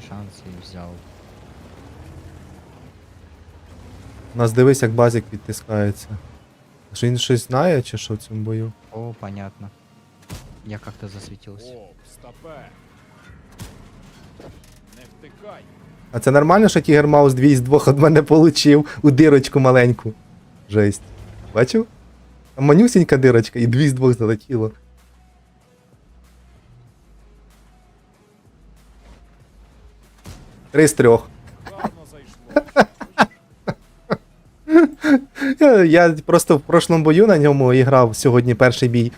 останній шанс і взяв. У нас дивись, як базик відтискається. Що він щось знає, чи що в цьому бою? О, понятно. Я как-то засветился. О, стопе. Не втикай. А це нормально, що Тігер Маус 2 із 2 від мене получив у дирочку маленьку. Жесть. Бачив? Там манюсінька дирочка і 2 з 2 залетіло. Три з трьох. Я- просто в прошлому бою на ньому грав сьогодні перший бій.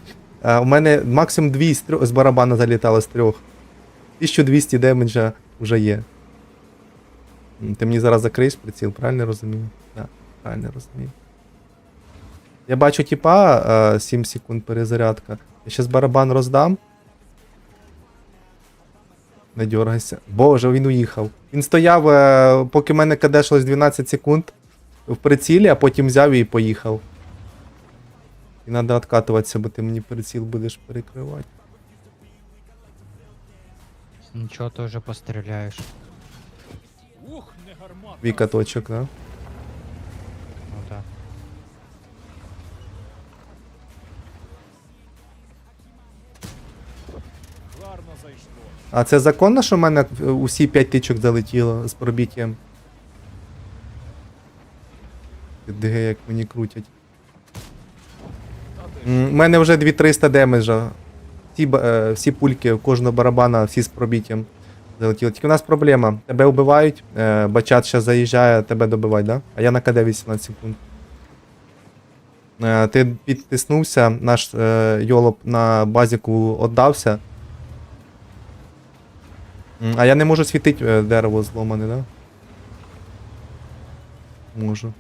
У мене максимум 2 з, трьох, з барабана залітало з трьох. 1200 демеджа вже є. Ти мені зараз закриєш приціл, правильно розумію? Так, правильно розумію. Я бачу типа 7 секунд перезарядка. Я щас барабан роздам. Не дергайся. Боже, він уїхав. Він стояв, е, поки в мене кадешилось 12 секунд в прицілі, а потім взяв і поїхав. І треба відкатуватися, бо ти мені приціл будеш перекривати. Нічого. Твій каточок, да? Ну да. А це законно, що в мене усі 5 тичок залетіло з пробіттям? ДГ як мені крутять. У мене вже 2300 демеджа. Всі, е, всі пульки кожного барабана, всі з пробіттям залетіли. Тільки у нас проблема. Тебе вбивають, е, бачат ще заїжджає, тебе добивають, да? А я на КД 18 секунд. Е, ти підтиснувся, наш е, йолоп на базіку віддався. А я не можу світити е, дерево зломане, да? Можу.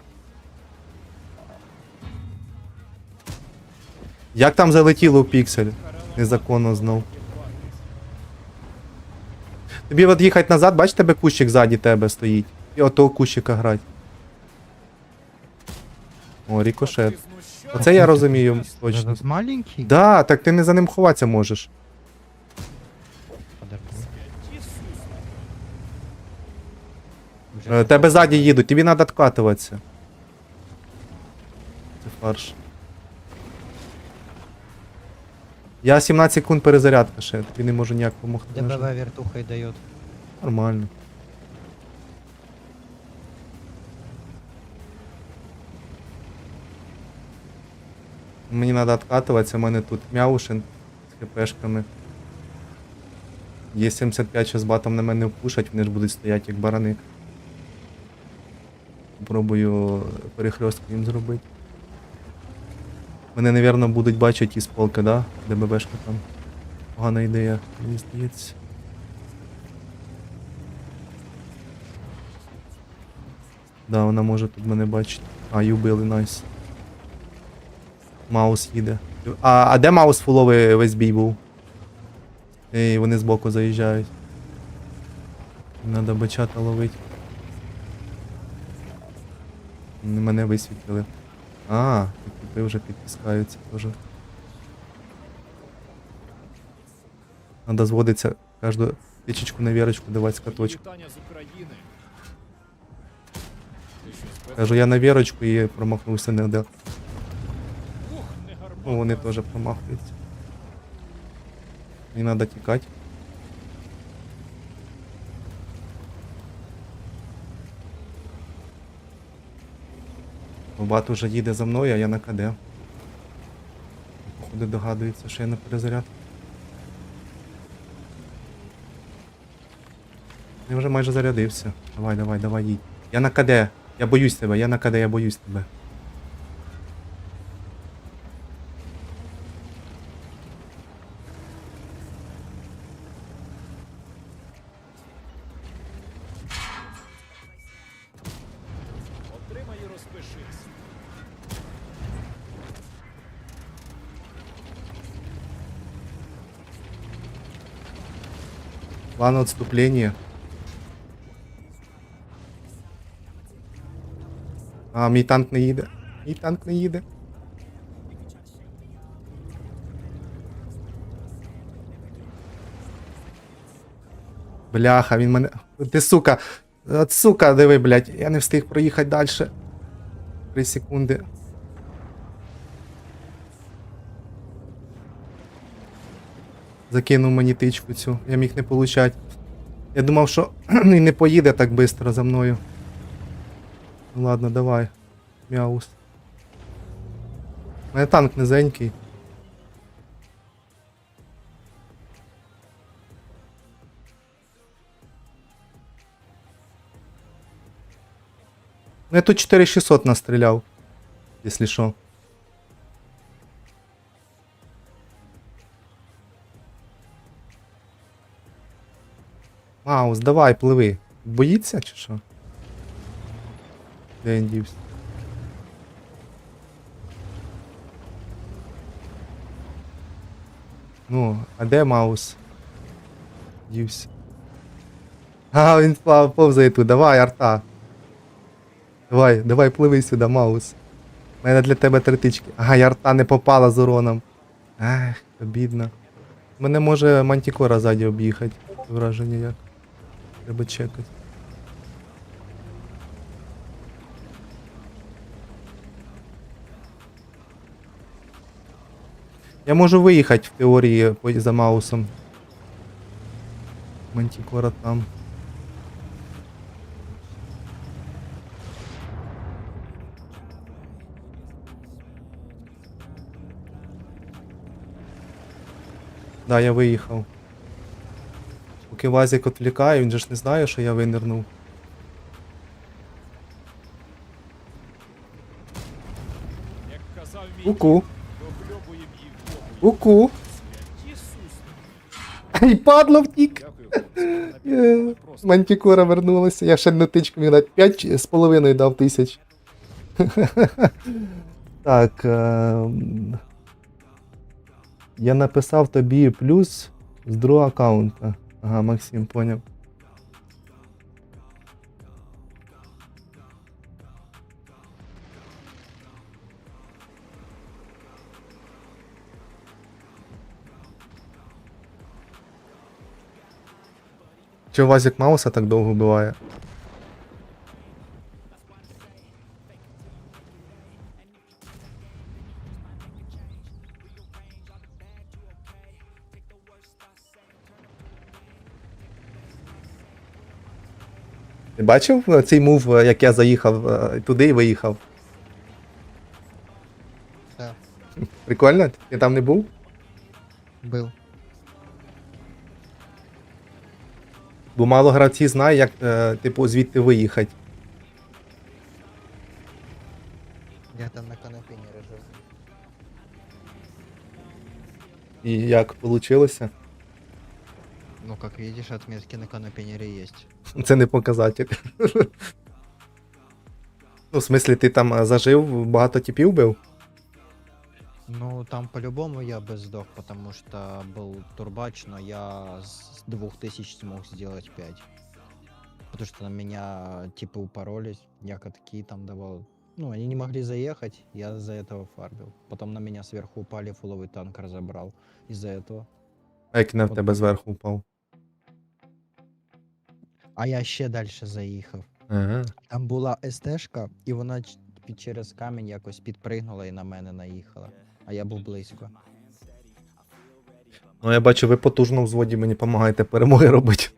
Як там залетіло в піксель? Незаконно знов. Тобі от їхати назад, бач, тебе кущик ззаді тебе стоїть. І отого кущика грати. О, рікошет. Оце я розумію точно. Маленький? Да, так ти не за ним ховатися можеш. Е, Тебе ззаді їдуть, тобі треба відкатуватися. Це фарш. Я 17 секунд перезарядка ще, тобі не можу ніяк допомогти. ДБВ вертухой дает. Нормально. Мені треба відкатуватися, у мене тут м'яушин з хпшками. Є 75 що з батом на мене впушать, вони ж будуть стояти як барани. Пробую перехрестку їм зробити. Мене, напевно, будуть бачити із полки, да? ДББшка там. Погана ідея, мені здається. Да, вона може тут мене бачити. А, її вбили, найс. Маус їде. А, а де Маус фуловий весь бій був? Ей, вони збоку заїжджають. Надо бачата ловити. Мене висвітлили. А, і ти вже підтискаються теж. Надо зводитися кожну тичечку на вірочку давати з каточку. Вітання з України. Ти що, спец- Кажу, я на вірочку і промахнувся не де. Ну, вони теж промахуються. Мені треба тікати. Бат уже їде за мною, а я на КД. Походу догадується, що я на перезаряд. Я вже майже зарядився. Давай, давай, давай, їдь. Я на КД. Я боюсь тебе, я на КД, я боюсь тебе. Отримай і розпишись. План отступления. А, мій танк не їде. Мій танк не їде. Бляха, він мене. Ти сука. От сука, диви, блядь, я не встиг проїхати далі. Три секунди. Закинув мені тичку цю, я міг не получать. Я думав, що і не поїде так швидко за мною. Ну ладно, давай. Мяус. У мене танк низенький. Ну я тут 4600 настріляв. Якщо що. Маус, давай, пливи. Боїться чи що? Де він дівся? Ну, а де Маус? Дівся. А, він повзає тут. Давай, арта. Давай, давай, пливи сюди, Маус. У мене для тебе три тички. Ага, я арта не попала з уроном. Ех, обідно. Мене може мантікора ззаді об'їхати. Враження як. Треба чекати. Я можу виїхати в теорії за Маусом. Мантікора там. Да, я виїхав. Поки Вазик відвлікає, він же ж не знає, що я винирнув. Ку-ку. Ісус. І падло втік. Е. Мантікора вернулася. Я ще на тичку міг дати 5 з половиною дав тисяч. так. Я написав тобі плюс з другого аккаунта. Ага, Максим, поняв. Чи Вазик Мауса так довго буває? Ти бачив е, цей мув, е, як я заїхав е, туди і виїхав? Так, Прикольно? Ти там не був? був. Бо мало гравці знає, як типу звідти виїхати. Я там на канапі не лежав. І як вийшло? Ну, как видишь, отметки на канапенере есть. Це не показатель. ну, в смислі, ти там е, зажив, багато типів бив? Ну, там по-любому я бы сдох, потому что был турбач, но я с 2000 смог сделать 5. Потому что на меня типа упоролись, я катки там давал. Ну, они не могли заехать, я за этого фарбил. Потом на меня сверху упали, фуловый танк разобрал из-за этого. А як на От тебе зверху впав? А я ще далі заїхав. Ага. Там була СТшка, і вона під- через камінь якось підпригнула і на мене наїхала. А я був близько. Ну, я бачу, ви потужно в зводі мені допомагаєте перемоги робити.